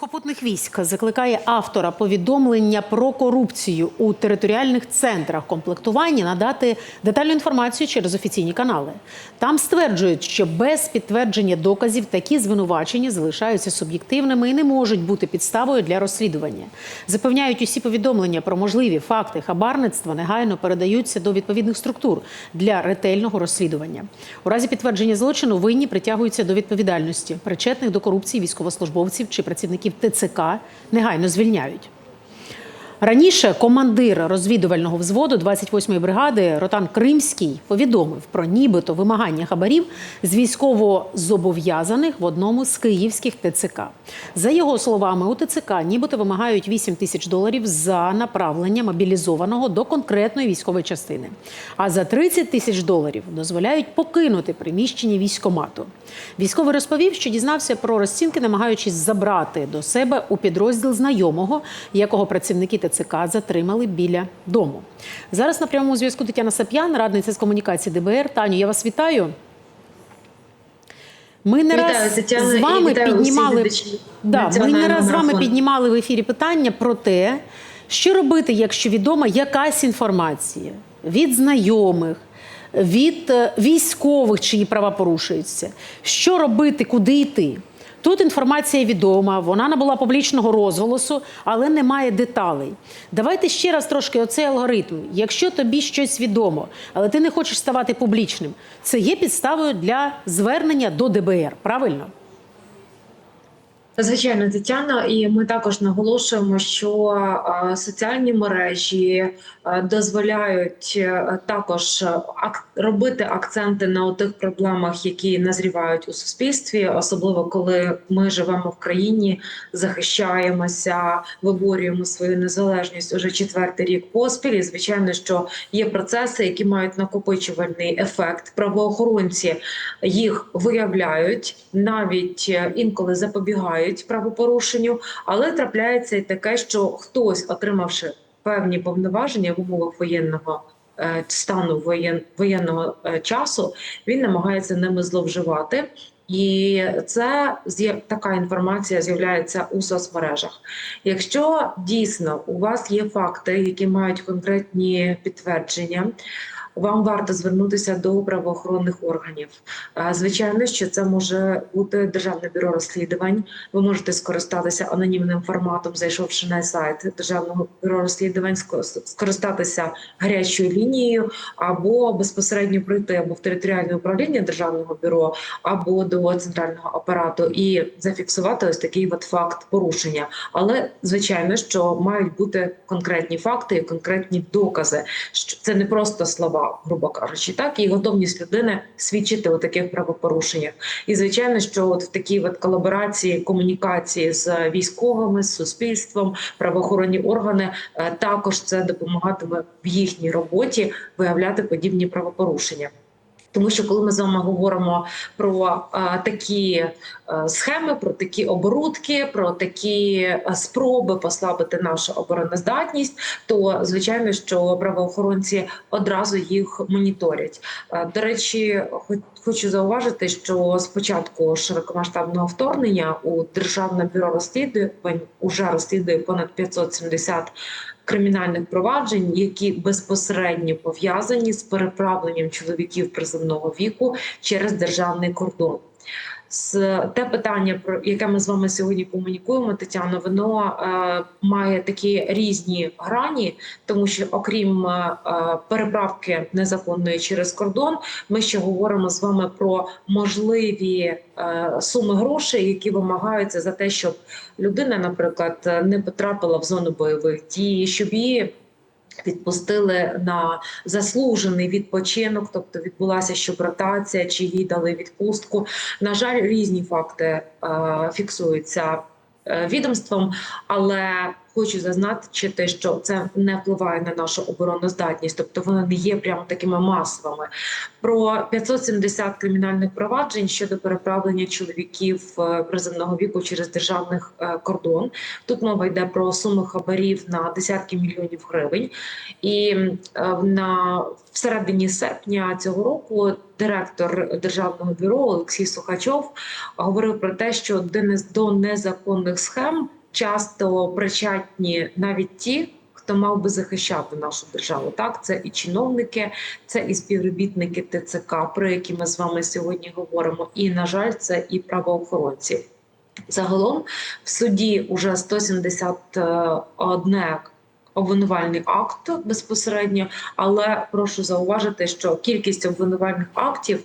Сухопутних військ закликає автора повідомлення про корупцію у територіальних центрах комплектування надати детальну інформацію через офіційні канали. Там стверджують, що без підтвердження доказів такі звинувачення залишаються суб'єктивними і не можуть бути підставою для розслідування. Запевняють, усі повідомлення про можливі факти хабарництва негайно передаються до відповідних структур для ретельного розслідування. У разі підтвердження злочину винні притягуються до відповідальності. Причетних до корупції військовослужбовців чи працівників ТЦК негайно звільняють. Раніше командир розвідувального взводу 28-ї бригади Ротан Кримський повідомив про нібито вимагання хабарів з військовозобов'язаних в одному з київських ТЦК. За його словами, у ТЦК нібито вимагають 8 тисяч доларів за направлення мобілізованого до конкретної військової частини. А за 30 тисяч доларів дозволяють покинути приміщення військомату. Військовий розповів, що дізнався про розцінки, намагаючись забрати до себе у підрозділ знайомого, якого працівники ТЦК затримали біля дому. Зараз на прямому зв'язку Тетяна Сап'ян, радниця з комунікації ДБР. Таню, я вас вітаю. Ми не Вітаю, раз Тетяна, з вами піднімали да, ми не раз з вами піднімали в ефірі питання про те, що робити, якщо відома якась інформація від знайомих, від е, військових, чиї права порушуються. Що робити, куди йти? Тут інформація відома, вона набула публічного розголосу, але немає деталей. Давайте ще раз трошки оцей алгоритм. Якщо тобі щось відомо, але ти не хочеш ставати публічним, це є підставою для звернення до ДБР. Правильно? Звичайно, Тетяна, і ми також наголошуємо, що е, соціальні мережі е, дозволяють е, також ак- робити акценти на тих проблемах, які назрівають у суспільстві, особливо коли ми живемо в країні, захищаємося, виборюємо свою незалежність уже четвертий рік поспіль. І звичайно, що є процеси, які мають накопичувальний ефект. Правоохоронці їх виявляють, навіть е, інколи запобігають правопорушенню, але трапляється і таке, що хтось, отримавши певні повноваження в умовах воєнного. е, Стану воєн, воєнного е, часу він намагається ними зловживати, і це така інформація з'являється у соцмережах. Якщо дійсно у вас є факти, які мають конкретні підтвердження, вам варто звернутися до правоохоронних органів. Звичайно, що це може бути державне бюро розслідувань. Ви можете скористатися анонімним форматом, зайшовши на сайт державного бюро розслідувань, ско- скористатися гарячою лінією, або безпосередньо прийти або в територіальне управління державного бюро, або до центрального апарату і зафіксувати ось такий от факт порушення. Але звичайно, що мають бути конкретні факти і конкретні докази. Що це не просто слова, грубо кажучи, так і готовність людини свідчити у таких правопорушеннях. І звичайно, що от в такій от колаборації, комунікації з військовими, з суспільством, правоохоронні органи е, також це допомагатиме в їхній роботі виявляти подібні правопорушення. Тому що коли ми з вами говоримо про е, такі е, схеми, про такі оборудки, про такі е, спроби послабити нашу обороноздатність, то звичайно, що правоохоронці одразу їх моніторять. До речі, хоч- хочу зауважити, що з початку широкомасштабного вторгнення у державне бюро розслідувань уже розслідує понад 570 кримінальних проваджень, які безпосередньо пов'язані з переправленням чоловіків приземного віку через державний кордон. З те питання, про яке ми з вами сьогодні комунікуємо, Тетяно, воно е, має такі різні грані, тому що окрім е, е, переправки незаконної через кордон, ми ще говоримо з вами про можливі е, суми грошей, які вимагаються за те, щоб людина, наприклад, не потрапила в зону бойових дій, щоб її відпустили на заслужений відпочинок, тобто відбулася щоб ротація, чи їй дали відпустку. На жаль, різні факти е, фіксуються е, відомством, але хочу зазначити, що це не впливає на нашу обороноздатність, тобто вони не є прямо такими масовими. Про 570 кримінальних проваджень щодо переправлення чоловіків е, приземного віку через державних е, кордон. Тут мова йде про суми хабарів на десятки мільйонів гривень. І е, на в середині серпня цього року директор державного бюро Олексій Сухачов говорив про те, що до незаконних схем часто причетні навіть ті. Хто мав би захищати нашу державу? Так, це і чиновники, це і співробітники ТЦК, про які ми з вами сьогодні говоримо. І на жаль, це і правоохоронці. Загалом в суді вже 171 обвинувальний акт безпосередньо, але прошу зауважити, що кількість обвинувальних актів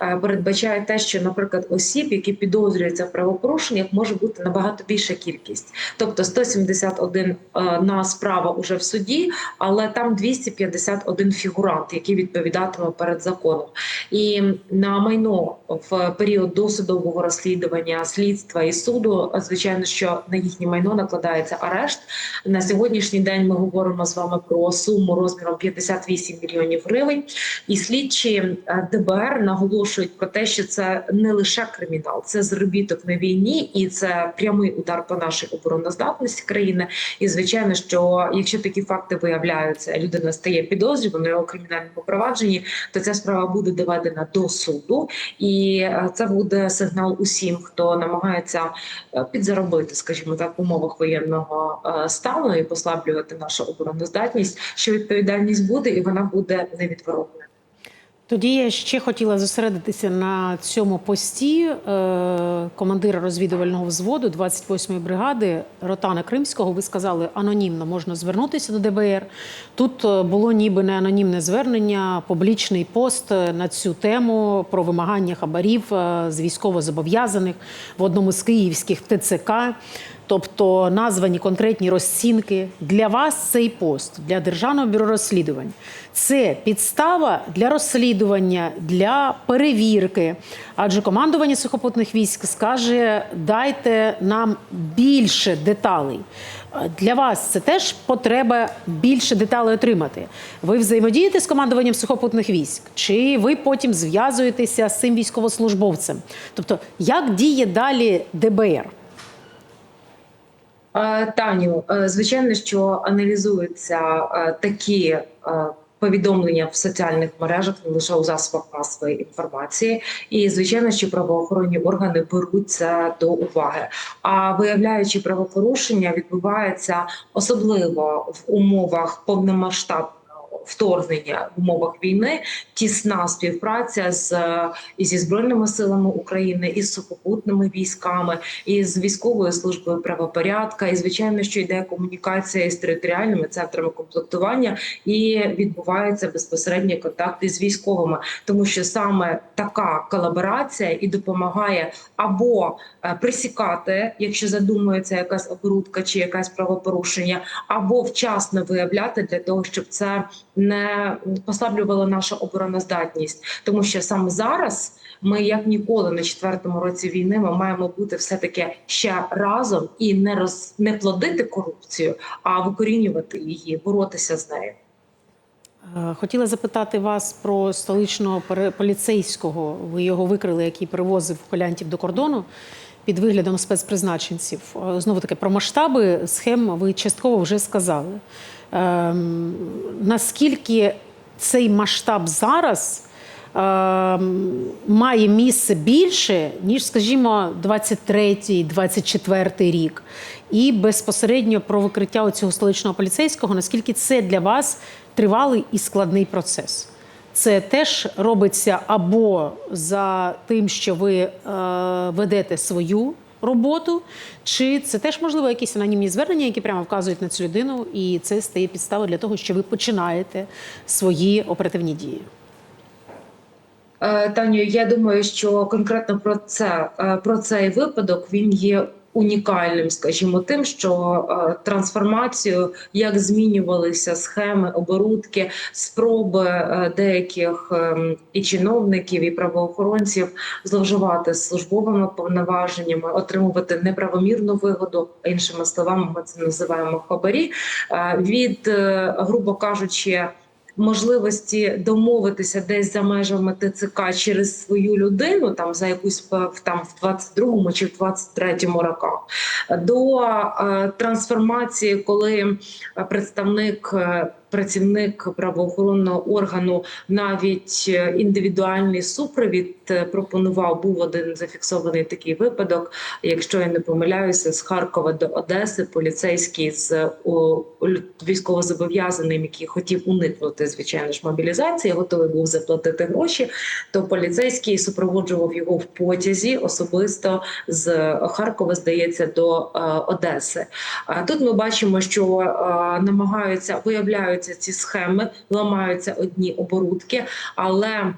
е, передбачає те, що, наприклад, осіб, які підозрюються в правопорушеннях, може бути набагато більша кількість. Тобто 171 е, на справа уже в суді, але там 251 фігурант, який відповідатиме перед законом. І на майно в період досудового розслідування слідства і суду, звичайно, що на їхнє майно накладається арешт. На сьогоднішній день ми говоримо з вами про суму розміром 58 мільйонів гривень. І слідчі е, ДБР наголошують про те, що це не лише кримінал, це заробіток на війні, і це прямий удар по нашій обороноздатності країни. І звичайно, що якщо такі факти виявляються, людина стає підозрюваною у кримінальному провадженні, то ця справа буде доведена до суду, і е, це буде сигнал усім, хто намагається е, підзаробити, скажімо так, в умовах воєнного стану і послаблювати нашу обороноздатність, що відповідальність буде, і вона буде невідворотна. Тоді я ще хотіла зосередитися на цьому пості е, командира розвідувального взводу 28-ї бригади Ротана Кримського. Ви сказали, анонімно можна звернутися до ДБР. Тут е, було ніби не анонімне звернення, публічний пост на цю тему про вимагання хабарів е, з військовозобов'язаних в одному з київських ТЦК. Тобто названі конкретні розцінки для вас цей пост для державного бюро розслідувань. Це підстава для розслідування, для перевірки. Адже командування сухопутних військ скаже: дайте нам більше деталей. Для вас це теж потреба більше деталей отримати. Ви взаємодієте з командуванням сухопутних військ, чи ви потім зв'язуєтеся з цим військовослужбовцем? Тобто, як діє далі ДБР? Е, Таню, е, звичайно, що аналізуються е, такі повідомлення в соціальних мережах, не лише у засобах масової інформації, і звичайно, що правоохоронні органи беруть це до уваги. А виявляючи правопорушення, відбувається особливо в умовах повномасштабного вторгнення в умовах війни, тісна співпраця з е, і зі збройними силами України, і з сухопутними військами, і з військовою службою правопорядка, і звичайно, що йде комунікація із територіальними центрами комплектування, і відбуваються безпосередні контакти з військовими, тому що саме така колаборація і допомагає або е, присікати, якщо задумується якась оборудка чи якась правопорушення, або вчасно виявляти для того, щоб це не послаблювало нашу обороноздатність, тому що саме зараз ми як ніколи на четвертому році війни ми маємо бути все таки ще разом і не роз не плодити корупцію, а викорінювати її, боротися з нею. Е, Хотіла запитати вас про столичного поліцейського. Ви його викрили, який перевозив колянтів до кордону під виглядом спецпризначенців. Е, Знову таки про масштаби схем ви частково вже сказали. Ем, наскільки цей масштаб зараз ем, має місце більше, ніж, скажімо, 23-й, 24-й рік. І безпосередньо про викриття цього столичного поліцейського, наскільки це для вас тривалий і складний процес. Це теж робиться або за тим, що ви е, ведете свою роботу, чи це теж можливо якісь анонімні звернення, які прямо вказують на цю людину, і це стає підставою для того, що ви починаєте свої оперативні дії. Е, Таню, я думаю, що конкретно про це е, про цей випадок він є унікальним, скажімо, тим, що е, трансформацію, як змінювалися схеми, оборудки, спроби е, деяких ем, і чиновників, і правоохоронців зловживати службовими повноваженнями, отримувати неправомірну вигоду, іншими словами, ми це називаємо хабарі, е, від, грубо кажучи, можливості домовитися десь за межами ТЦК через свою людину, там за якусь там в 22-му чи в 23-му роках, до е, трансформації, коли е, представник. Працівник правоохоронного органу навіть е, індивідуальний супровід е, пропонував. Був один зафіксований такий випадок. Якщо я не помиляюся, з Харкова до Одеси поліцейський з військовозобов'язаним, який хотів уникнути звичайно ж мобілізації, готовий був заплатити гроші. То поліцейський супроводжував його в потязі особисто з Харкова, здається, до е, Одеси. А тут ми бачимо, що намагаються виявляються ці схеми, ламаються одні оборудки, але.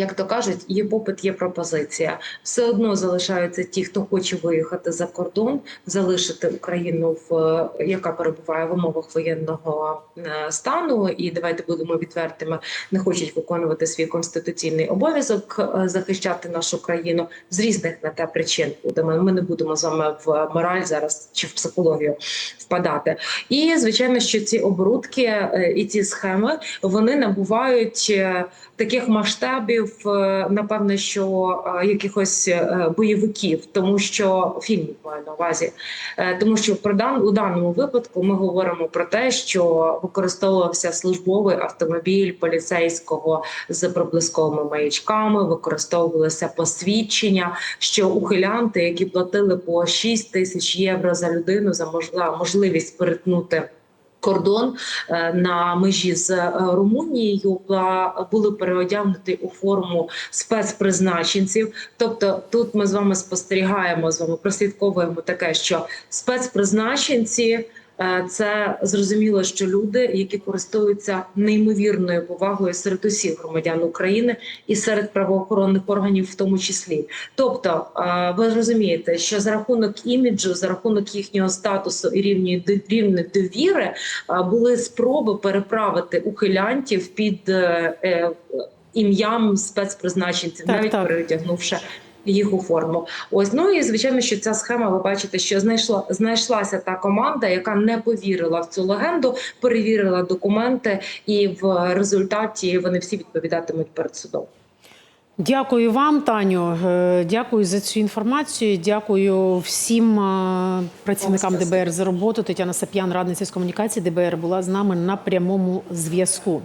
Як то кажуть, є попит, є пропозиція. Все одно залишаються ті, хто хоче виїхати за кордон, залишити Україну в яка перебуває в умовах воєнного е, стану. І давайте будемо відвертими, не хочуть виконувати свій конституційний обов'язок е, захищати нашу країну з різних на те причин. Будемо ми не будемо з вами в мораль зараз чи в психологію впадати. І звичайно, що ці оборудки е, і ці схеми вони набувають таких масштабів, е, напевне, що е, якихось е, бойовиків, тому що фільмів маю на увазі, тому що про у даному випадку ми говоримо про те, що використовувався службовий автомобіль поліцейського з проблисковими маячками, використовувалися посвідчення, що ухилянти, які платили по 6 тисяч євро за людину за можливість перетнути. Кордон е, на межі з е, Румунією були переодягнуті у форму спецпризначенців. Тобто, тут ми з вами спостерігаємо з вами, прослідковуємо таке, що спецпризначенці це зрозуміло, що люди, які користуються неймовірною повагою серед усіх громадян України і серед правоохоронних органів, в тому числі. Тобто, е, ви розумієте, що за рахунок іміджу, за рахунок їхнього статусу і рівні рівня довіри були спроби переправити ухилянтів під е, е, ім'ям спецпризначенців, Так, навіть так. переодягнувши. Їх у форму, ось ну і звичайно, що ця схема. Ви бачите, що знайшла знайшлася та команда, яка не повірила в цю легенду, перевірила документи, і в результаті вони всі відповідатимуть перед судом. Дякую вам, Таню. Е, Дякую за цю інформацію. Дякую всім е, працівникам. ДБР за роботу. Тетяна Сап'ян, радниця з комунікації ДБР, була з нами на прямому зв'язку.